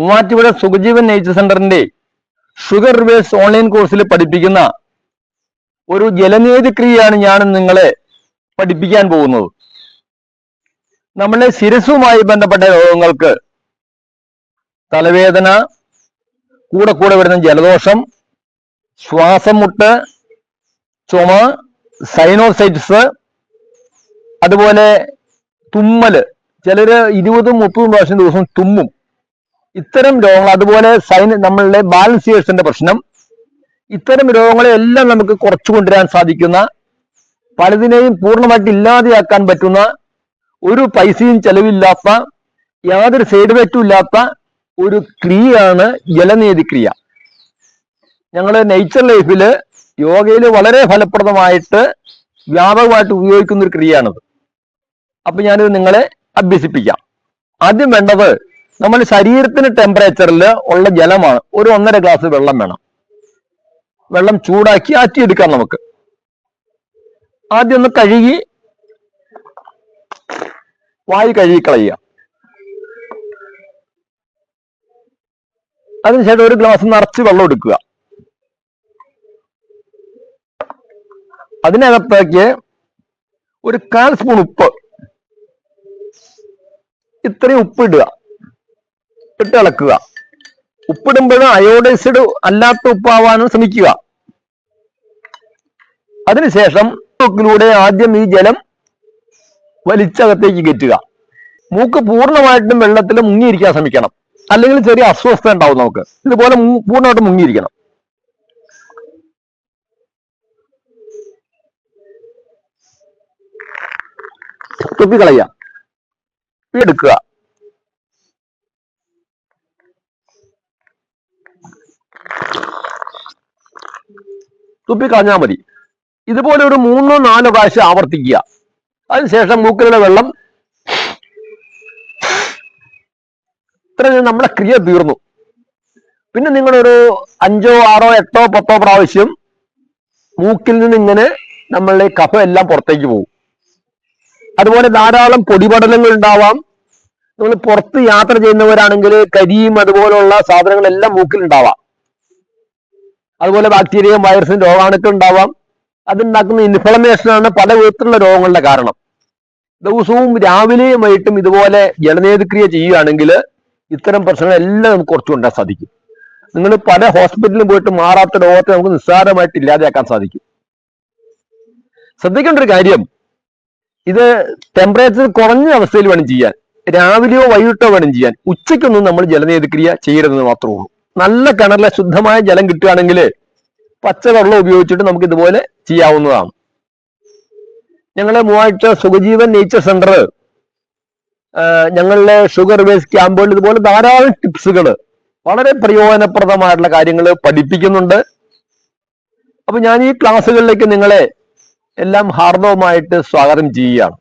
Muvattupuzha Sukhajeevan nature സെന്ററിന്റെ sugar reverse online കോഴ്സിൽ പഠിപ്പിക്കുന്ന ഒരു ജലനീതി ക്രിയയാണ് ഞാൻ നിങ്ങളെ പഠിപ്പിക്കാൻ പോകുന്നത്. നമ്മളെ ശിരസുമായി ബന്ധപ്പെട്ട രോഗങ്ങൾക്ക് തലവേദന കൂടെ കൂടെ വരുന്ന ജലദോഷം ശ്വാസം മുട്ട് ചുമ സൈനോസൈറ്റിസ് അതുപോലെ തുമ്മൽ. ചിലര് ഇരുപതും മുപ്പതും പ്രാവശ്യം ദിവസം തുമ്മും. ഇത്തരം രോഗങ്ങൾ അതുപോലെ സൈൻ നമ്മളുടെ ബാലൻസിയേഴ്സിന്റെ പ്രശ്നം ഇത്തരം രോഗങ്ങളെ എല്ലാം നമുക്ക് കുറച്ചു കൊണ്ടുവരാൻ സാധിക്കുന്ന പലതിനെയും പൂർണമായിട്ട് ഇല്ലാതെയാക്കാൻ പറ്റുന്ന ഒരു പൈസയും ചെലവില്ലാത്ത യാതൊരു സൈഡ് എഫക്റ്റും ഇല്ലാത്ത ഒരു ക്രിയയാണ് ജലനീതി ക്രിയ. ഞങ്ങൾ നേച്ചർ ലൈഫിൽ യോഗയിൽ വളരെ ഫലപ്രദമായിട്ട് വ്യാപകമായിട്ട് ഉപയോഗിക്കുന്ന ഒരു ക്രിയയാണത്. അപ്പൊ ഞാനിത് നിങ്ങളെ അഭ്യസിപ്പിക്കാം. ആദ്യം വേണ്ടത് നമ്മുടെ ശരീരത്തിന് ടെമ്പറേച്ചറിൽ ഉള്ള ജലമാണ്. ഒരു ഒന്നര ഗ്ലാസ് വെള്ളം വേണം. വെള്ളം ചൂടാക്കി ആറ്റിയെടുക്കാം നമുക്ക്. ആദ്യം ഒന്ന് കഴുകി വായു കഴുകി കളയുക അതിനുശേഷം ഒരു ഗ്ലാസ് നിറച്ച് വെള്ളം എടുക്കുക. അതിനകത്തേക്ക് ഒരു കാൽ സ്പൂൺ ഉപ്പ്. ഇത്രയും ഉപ്പ് ഇടുക. ഇട്ട് ഇളക്കുക ഉപ്പിടുമ്പോഴും അയോഡൈസ്ഡ് അല്ലാത്ത ഉപ്പാവാനും ശ്രമിക്കുക. അതിനുശേഷം മൂക്കിലൂടെ ആദ്യം ഈ ജലം വലിച്ചകത്തേക്ക് കയറ്റുക. മൂക്ക് പൂർണമായിട്ടും വെള്ളത്തിൽ മുങ്ങിയിരിക്കാൻ ശ്രമിക്കണം. അല്ലെങ്കിൽ ചെറിയ അസ്വസ്ഥത ഉണ്ടാവും നമുക്ക്. ഇതുപോലെ പൂർണമായിട്ട് പൂർണമായിട്ടും മുങ്ങിയിരിക്കണം. തുപ്പിക്കളയുക. എടുക്കുക. തുപ്പിക്കളഞ്ഞാൽ മതി ഇതുപോലെ ഒരു മൂന്നോ നാലോ പ്രാവശ്യം ആവർത്തിക്കുക. അതിനുശേഷം മൂക്കിലുള്ള വെള്ളം ഇത്രയും നമ്മുടെ ക്രിയ തീർന്നു. പിന്നെ നിങ്ങളൊരു അഞ്ചോ ആറോ എട്ടോ പത്തോ പ്രാവശ്യം മൂക്കിൽ നിന്ന് ഇങ്ങനെ നമ്മളുടെ കഫ എല്ലാം പുറത്തേക്ക് പോകും. അതുപോലെ ധാരാളം പൊടിപടലങ്ങൾ ഉണ്ടാവാം. നമ്മൾ പുറത്ത് യാത്ര ചെയ്യുന്നവരാണെങ്കിൽ കരിയും അതുപോലുള്ള സാധനങ്ങളെല്ലാം മൂക്കിൽ ഉണ്ടാവാം. അതുപോലെ ബാക്ടീരിയയും വൈറസും രോഗാണുക്കൾ ഉണ്ടാവാം. അതുണ്ടാക്കുന്ന ഇൻഫ്ലമേഷൻ ആണ് പല വിധത്തിലുള്ള രോഗങ്ങളുടെ കാരണം. ദിവസവും രാവിലെയും വൈകിട്ടും ഇതുപോലെ ജലനേതുക്രിയ ചെയ്യുകയാണെങ്കിൽ ഇത്തരം പ്രശ്നങ്ങളെല്ലാം നമുക്ക് കുറച്ചു കൊണ്ടാൻ സാധിക്കും. നിങ്ങൾ പല ഹോസ്പിറ്റലിലും പോയിട്ട് മാറാത്ത രോഗത്തെ നമുക്ക് നിസ്സാരമായിട്ട് ഇല്ലാതെയാക്കാൻ സാധിക്കും. ശ്രദ്ധിക്കേണ്ട ഒരു കാര്യം ഇത് ടെമ്പറേച്ചർ കുറഞ്ഞ അവസ്ഥയിൽ വേണം ചെയ്യാൻ. രാവിലെയോ വൈകിട്ടോ വേണം ചെയ്യാൻ. ഉച്ചയ്ക്കൊന്നും നമ്മൾ ജലനേതുക്രിയ ചെയ്യരുതെന്ന് മാത്രമേ ഉള്ളൂ. നല്ല കിണറിലെ ശുദ്ധമായ ജലം കിട്ടുകയാണെങ്കിൽ പച്ചവെള്ളം ഉപയോഗിച്ചിട്ട് നമുക്ക് ഇതുപോലെ ചെയ്യാവുന്നതാണ്. ഞങ്ങളെ മൂവാഴ്ച സുഖജീവൻ നേച്ചർ സെന്റർ ഞങ്ങളുടെ ഷുഗർ ബേസ് ക്യാമ്പുകളിൽ ഇതുപോലെ ധാരാളം ടിപ്സുകൾ വളരെ പ്രയോജനപ്രദമായിട്ടുള്ള കാര്യങ്ങൾ പഠിപ്പിക്കുന്നുണ്ട്. അപ്പൊ ഞാൻ ഈ ക്ലാസ്സുകളിലേക്ക് നിങ്ങളെ എല്ലാം ഹാർദവമായിട്ട് സ്വാഗതം ചെയ്യുകയാണ്.